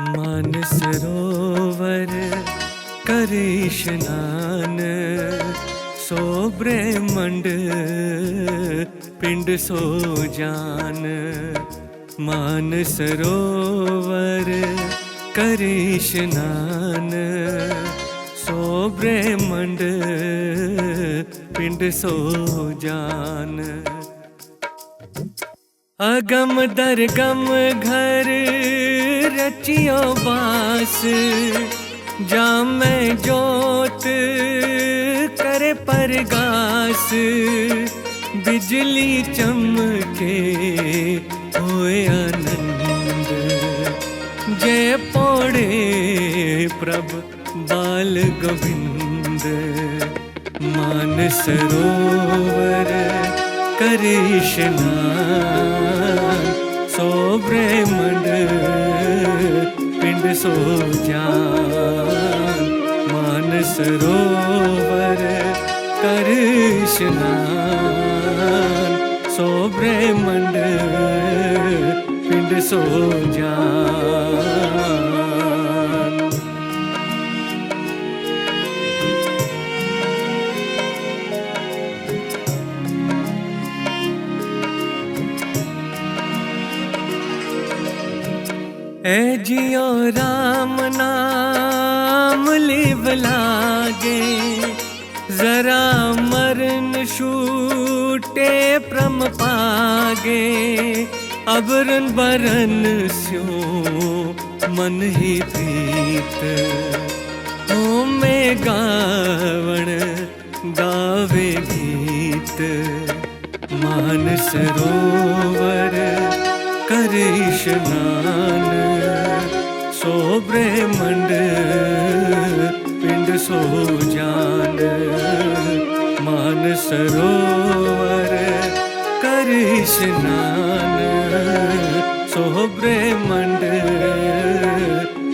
ਮਨ ਸਰੋਵਰ ਕਰੇ ਸੋ ਬ੍ਰਹਮੰਡ, ਪਿੰਡ ਸੋ ਜਾਨ। ਮਨ ਸਰੋਵਰ ਕਰੇ ਸੋ ਬ੍ਰਹਮੰਡ, ਪਿੰਡ ਸੋ ਜਾਨ। ਅਗਮ ਦਰਗਮ ਘਰ ਰਚਿਓ ਬਾਸ ਜਾਮੈ ਜੋਤ ਕਰੇ ਪਰਗਾਸ ਬਿਜਲੀ ਚਮਕੇ ਹੋਏ ਆਨੰਦ ਜੈ ਪੋੜੇ ਪ੍ਰਭ ਬਾਲ ਗੋਬਿੰਦ ਮਨ ਸਰੋਵਰ ਕਰੇ ਇਸ਼ਨਾਨ ਸੋ ਬ੍ਰਹਮੰਡ ਪਿੰਡ ਸੋ ਜਾਨ ਮਨ ਸਰੋਵਰ ਕਰੇ ਇਸ਼ਨਾਨ ਸੋ ਬ੍ਰਹਮੰਡ ਪਿੰਡ ਸੋ ਜਾਨ ਐ ਜਿਉ ਰਾਮ ਨਾਮ ਲਿਵ ਲਾਗੇ। ਜ਼ਰਾ ਮਰਨ ਛੂਟੇ ਪ੍ਰਮ ਪਾਗੇ। ਅਬਰਨ ਬਰਨ ਸਿਉ ਮਨ ਹੀ ਪ੍ਰੀਤ। ਹੋਮੇ ਗਾਵਣ ਗਾਵੇ ਗੀਤ। ਮਾਨ ਸਰੋਵਰ ਕਰੇ ਇਸ਼ਨਾਨ ਸੋ ਬ੍ਰਹਮੰਡ ਪਿੰਡ ਸੋ ਜਾਨ ਮਾਨ ਸਰੋਵਰ ਕਰੇ ਇਸ਼ਨਾਨ ਸੋ ਬ੍ਰਹਮੰਡ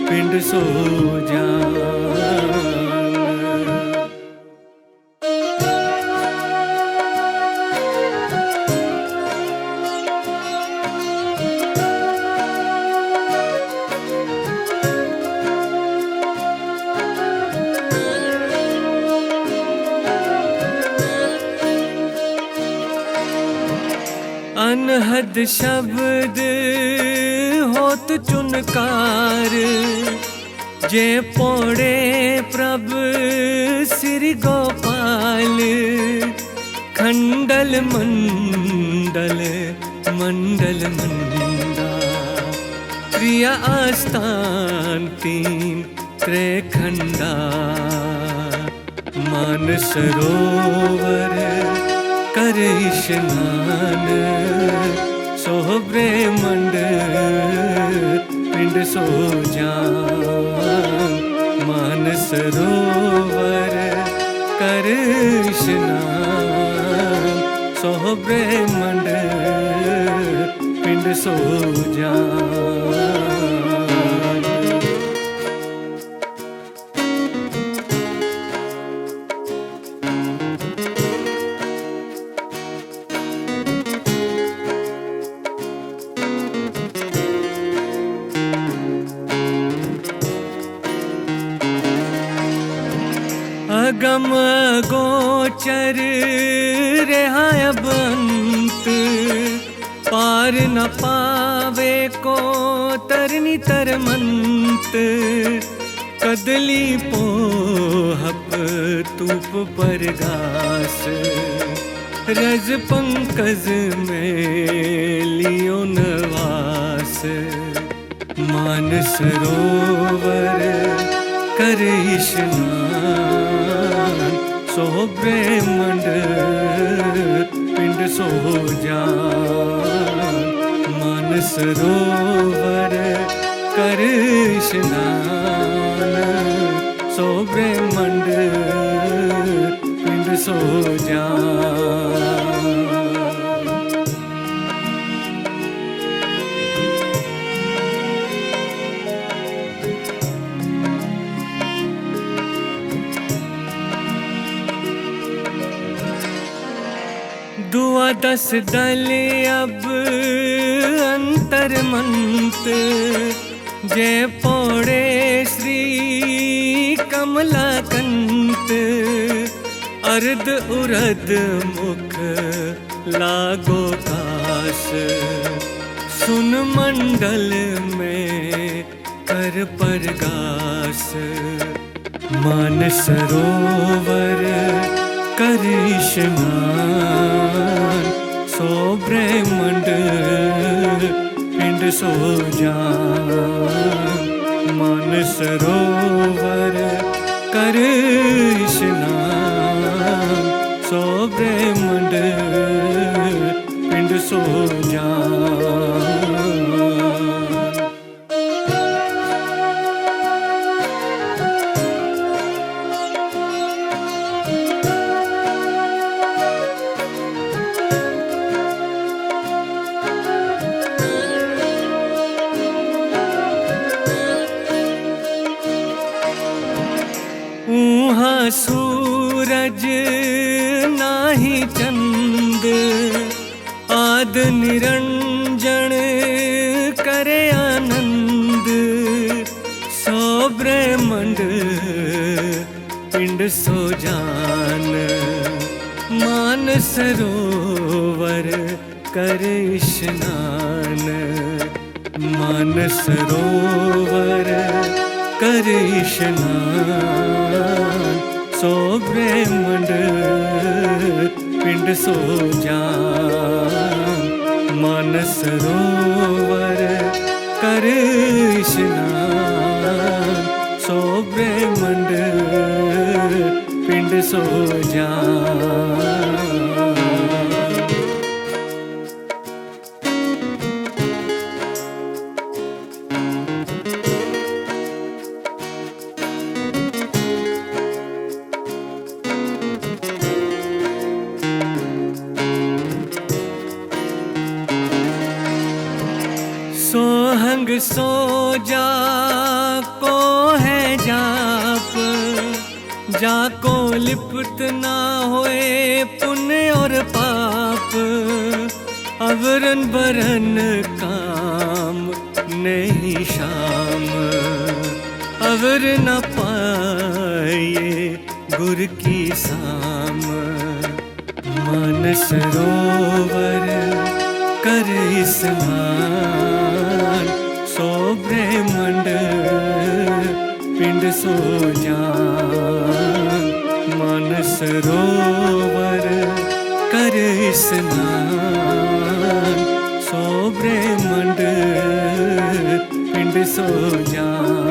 ਪਿੰਡ ਸੋ ਜਾਨ ਅਨਹਦ ਸ਼ਬਦ ਹੋਤ ਚੁਨਕਾਰ ਜੇ ਪੋੜੇ ਪ੍ਰਭ ਸ੍ਰੀ ਗੋਪਾਲ ਖੰਡਲ ਮੰਡਲ ਮੰਡਲ ਮੰਦਾ ਪ੍ਰਿਆ ਆਸਤਾਨ ਤੀਨ ਤ੍ਰੇ ਖੰਡਾ ਮਨ ਸਰੋਵਰ ਕਰੇ ਇਸ਼ਨਾਨ ਸੋ ਬ੍ਰਹਮੰਡ ਪਿੰਡ ਸੋ ਜਾਨ ਮਨ ਸਰੋਵਰ ਕਰੇ ਇਸ਼ਨਾਨ। ਸੋ ਬ੍ਰਹਮੰਡ ਪਿੰਡ ਸੋ ਜਾਨ ਅਗਮ ਗੋਚਰ ਰਹਾ ਅਬੰਤ ਪਾਰ ਨ ਪਾਵੇ ਕੋ ਤਰਨੀ ਤਰਮੰਤ ਕਦਲੀ ਪੋਹਪ ਤੂਪ ਪਰਗਾਸ ਰਜ ਪੰਕਜ ਮੇ ਲਿਓ ਨਵਾਸ ਮਨ ਸਰੋਵਰ ਕਰ ਇਸ਼ਨਾਨ ਸੋ ਬ੍ਰਹਮੰਡ ਪਿੰਡ ਸੋ ਜਾਨ ਮਨ ਸਰੋਵਰ ਕਰ ਇਸ਼ਨਾਨ। ਸੋ ਬ੍ਰਹਮੰਡ ਪਿੰਡ ਸੋ ਜਾਨ तस दल अब अंतर्मंत। जय पौड़े श्री कमलाकंत। अर्ध उरद मुख लागो काश सुन मंडल में कर परगास। मान सरोवर करिश्मा ਸੋ ਬ੍ਰਹਮੰਡ ਪਿੰਡ ਸੋ ਜਾਨ ਮਨ ਸਰੋਵਰ ਕਰ ਇਸ਼ਨਾਨ। ਸੋ ਬ੍ਰਹਮੰਡ ਪਿੰਡ ਸੋ ਜਦ ਨਿਰੰਜਣ ਕਰੇ ਆਨੰਦ, ਸੋ ਬ੍ਰਹਮੰਡ ਪਿੰਡ ਸੋ ਜਾਨ। ਮਾਨ ਸਰੋਵਰ ਕਰ ਇਸ਼ਨਾਨ, ਮਾਨ ਸਰੋਵਰ ਕਰ ਇਸ਼ਨਾਨ। ਸੋ ਬ੍ਰਹਮੰਡ ਪਿੰਡ ਸੋ ਜਾਨ। ਮਨ ਸਰੋਵਰ ਕਰ ਇਸ਼ਨਾਨ ਸੋ ਬ੍ਰਹਮੰਡ ਪਿੰਡ ਸੋ ਜਾਨ सोहंग सो जा को है जाप। जा को लिप्त ना होए पुण्य और पाप। अवरन बरन काम नहीं शाम। अवर न पाए गुर की साम। मन सरोवर कर स्नान ਸੋ ਜਾਨ ਮਨ ਸਰੋਵਰ ਕਰ ਇਸਨਾਨ ਸੋ ਬ੍ਰਹਮੰਡ ਪਿੰਡ ਸੋ ਜਾਨ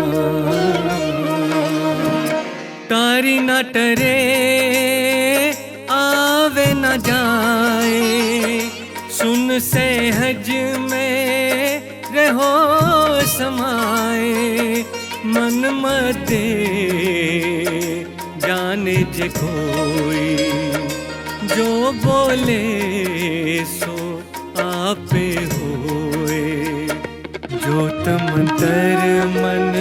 ਤਾਰੀ ਨਾ ਟਰੇ, ਆਵੇ ਨਾ ਜਾਏ। ਸੁਨ ਸਹਿਜ ਮੇ ਰਹੋ ਸਮਾਏ। ਮਨ ਮਤੇ ਜਾਣੇ ਜੇ ਕੋਈ। ਜੋ ਬੋਲੇ ਸੋ ਆਪੇ ਹੋਏ। ਜੋ ਤਮ ਤਰ ਮਨ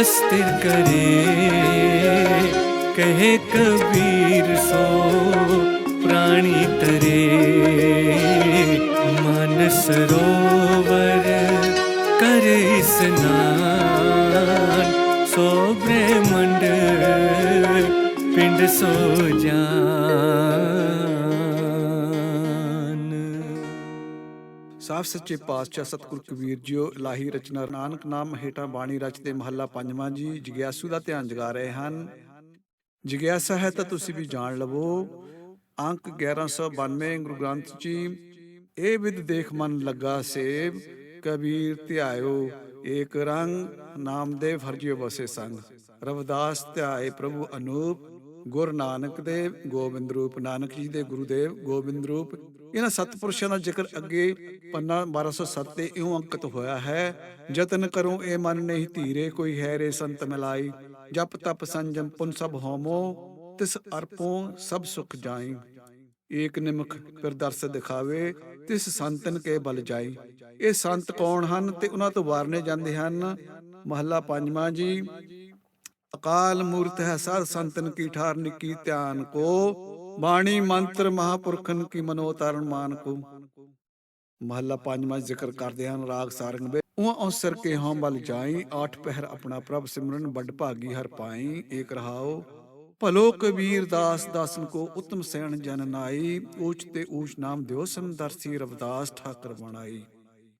ਅਸਤਿਰ ਕਰੇ, ਕਹੇ ਕਬੀਰ ਸੋ ਪ੍ਰਾਣੀ ਤਰੇ। ਮਨ ਸਰੋਵਰ ਕਰੇ ਇਸਨਾ ਕੋ ਬ੍ਰਹਮੰਡ, ਪਿੰਡ ਸੋ ਜਾਨ। ਸਾਫ਼ ਸੱਚੇ ਪਾਤਸ਼ਾਹ ਸਤਿਗੁਰ ਕਬੀਰ ਜੀਓ ਲਾਹੀ ਰਚਨਾ ਨਾਨਕ ਨਾਮ ਹੇਠਾਂ ਬਾਣੀ ਰਚਦੇ ਮਹੱਲਾ ਪੰਜਵਾਂ ਜੀ, ਜਿਗਿਆਸੂ ਦਾ ਧਿਆਨ ਜਗਾ ਰਹੇ ਹਨ। ਜਿਗਿਆਸਾ ਹੈ ਤਾਂ ਤੁਸੀਂ ਵੀ ਜਾਣ ਲਵੋ। ਅੰਕ 1192 ਗੁਰੂ ਗ੍ਰੰਥ ਜੀ, ਇਹ ਵਿਦ ਦੇਖ ਮਨ ਲੱਗਾ ਸੇਵ। ਕਬੀਰ ਧਿਆਇਓ, ਏਕ ਰੰਗ ਨਾਮਦੇਵ ਹਰਜਿਓ ਬਸੇ ਸੰਗ। ਰਵਿਦਾਸ ਧਿਆਏ ਪ੍ਰਭੂ ਅਨੂਪ, ਗੁਰ ਨਾਨਕ ਦੇਵ ਗੋਬਿੰਦ ਰੂਪ। ਨਾਨਕ ਜੀ ਦੇ ਗੁਰੂਦੇਵ ਗੋਬਿੰਦ ਰੂਪ। ਇਹਨਾਂ ਸਤਪੁਰਸ਼ਾਂ ਦਾ ਜ਼ਿਕਰ ਅੱਗੇ ਪੰਨਾ 1207 ਤੇ ਇਉਂ ਅੰਕਿਤ ਹੋਇਆ ਹੈ ਯਤਨ ਕਰੂੰ ਇਹ ਮਨ ਨਹੀਂ ਧੀਰੇ ਕੋਈ ਹੈ ਰੇ ਸੰਤ ਮਿਲਾਈ। ਜਪ ਤਪ ਸੰਜਮ ਪੁਨ ਸਭ ਹੋਮੋ ਤਿਸ ਅਰਪੋਂ ਸਭ ਸੁਖ ਜਾਈ। ਏਕ ਨਿਮਖ ਫਿਰ ਦਰਸ ਦਿਖਾਵੇ, ਤਿਸ ਸੰਤਨ ਕੇ ਬਲ ਜਾਈ। ਇਹ ਸੰਤ ਕੌਣ ਹਨ ਤੇ ਉਹਨਾਂ ਤੋਂ ਵਾਰਨੇ ਜਾਂਦੇ ਹਨ? ਮਹੱਲਾ ਪੰਜਵਾਂ ਜੀ, ਅਕਾਲ ਮੂਰਤ ਹੈ ਸਾਧ ਸੰਤਨ ਕੀ ਠਾਰ ਨਿੱਕੀ ਧਿਆਨ ਕੋ, ਬਾਣੀ ਮੰਤਰ ਮਹਾਪੁਰਖਨ ਕੀ ਮਨੋ ਮਾਨ ਕੋ। ਮਹੱਲਾ ਪੰਜਵਾਂ ਜ਼ਿਕਰ ਕਰਦੇ ਹਨ ਰਾਗ ਸਾਰੰਗ ਵਿੱਚ ਉਹ ਅਵਸਰ ਕੇ ਹਮ ਬਲ ਜਾਈ, ਆਠ ਪਹਿਰ ਆਪਣਾ ਪ੍ਰਭ ਸਿਮਰਨ ਵੱਡ ਭਾਗੀ ਹਰ ਪਾਈ, ਏਕ ਰਹਾਓ ਭਲੋ ਕਬੀਰ ਦਾਸ ਦਾਸਨ ਕੋ ਉਤਮ ਸੈਣ ਜਨ ਨਾਈ, ਊਚ ਤੇ ਊਚ ਨਾਮ ਦਿਓ ਸੰਦਰਸੀ ਰਵਿਦਾਸ ਠਾਕਰ ਬਣਾਈ।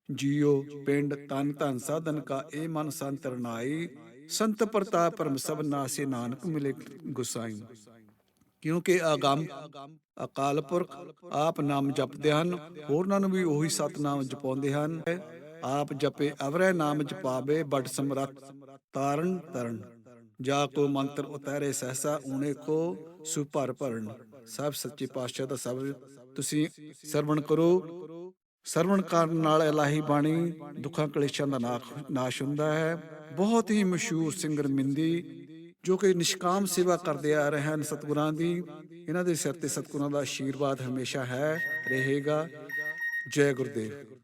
ਜੀਓ ਪਿੰਡ ਤਨ ਧਨ ਸਾਧਨ ਕਾ ਇਹ ਮਨ ਸੰਤਰ ਨਾਈ, ਸੰਤ ਪ੍ਰਤਾਪ ਪਰਮ ਸਭ ਨਾਸੇ ਨਾਨਕ ਮਿਲੇ ਗੁਸਾਈ। ਕਿਉਂਕਿ ਆਗਮ ਅਕਾਲ ਪੁਰਖ, ਆਪ ਨਾਮ ਜਪਦੇ ਹਨ ਹੋਰਨਾਂ ਨੂੰ ਵੀ ਉਹੀ ਸਤਨਾਮ ਜਪਾਉਂਦੇ ਹਨ। ਆਪ ਜਪੇ ਅਵਰੈ ਨਾਮ ਜਪਾਵੇ, ਬਟ ਸਮਰੱਥ ਤਾਰਨ ਤਰਨ। ਜਾ ਕੋ ਮੰਤਰ ਉਤਾਰੇ ਸਹਸਾ ਊਣੇ ਕੋ ਸੁਭਰ ਭਰਨ। ਸਭ ਸੱਚੇ ਪਾਤਸ਼ਾਹ ਦਾ ਸਭ ਤੁਸੀਂ ਸਰਵਣ ਕਰੋ। ਸਰਵਣ ਕਰਨ ਨਾਲ ਇਲਾਹੀ ਬਾਣੀ ਦੁੱਖਾਂ ਕਲੇਸ਼ਾਂ ਦਾ ਨਾਸ਼ ਹੁੰਦਾ ਹੈ। ਬਹੁਤ ਹੀ ਮਸ਼ਹੂਰ ਸਿੰਗਰ ਮਿੰਦੀ, ਜੋ ਕਿ ਨਿਸ਼ਕਾਮ ਸੇਵਾ ਕਰਦੇ ਆ ਰਹੇ ਹਨ ਸਤਿਗੁਰਾਂ ਦੀ। ਇਹਨਾਂ ਦੇ ਸਿਰ ਤੇ ਸਤਿਗੁਰਾਂ ਦਾ ਆਸ਼ੀਰਵਾਦ ਹਮੇਸ਼ਾ ਹੈ, ਰਹੇਗਾ। ਜੈ ਗੁਰਦੇਵ।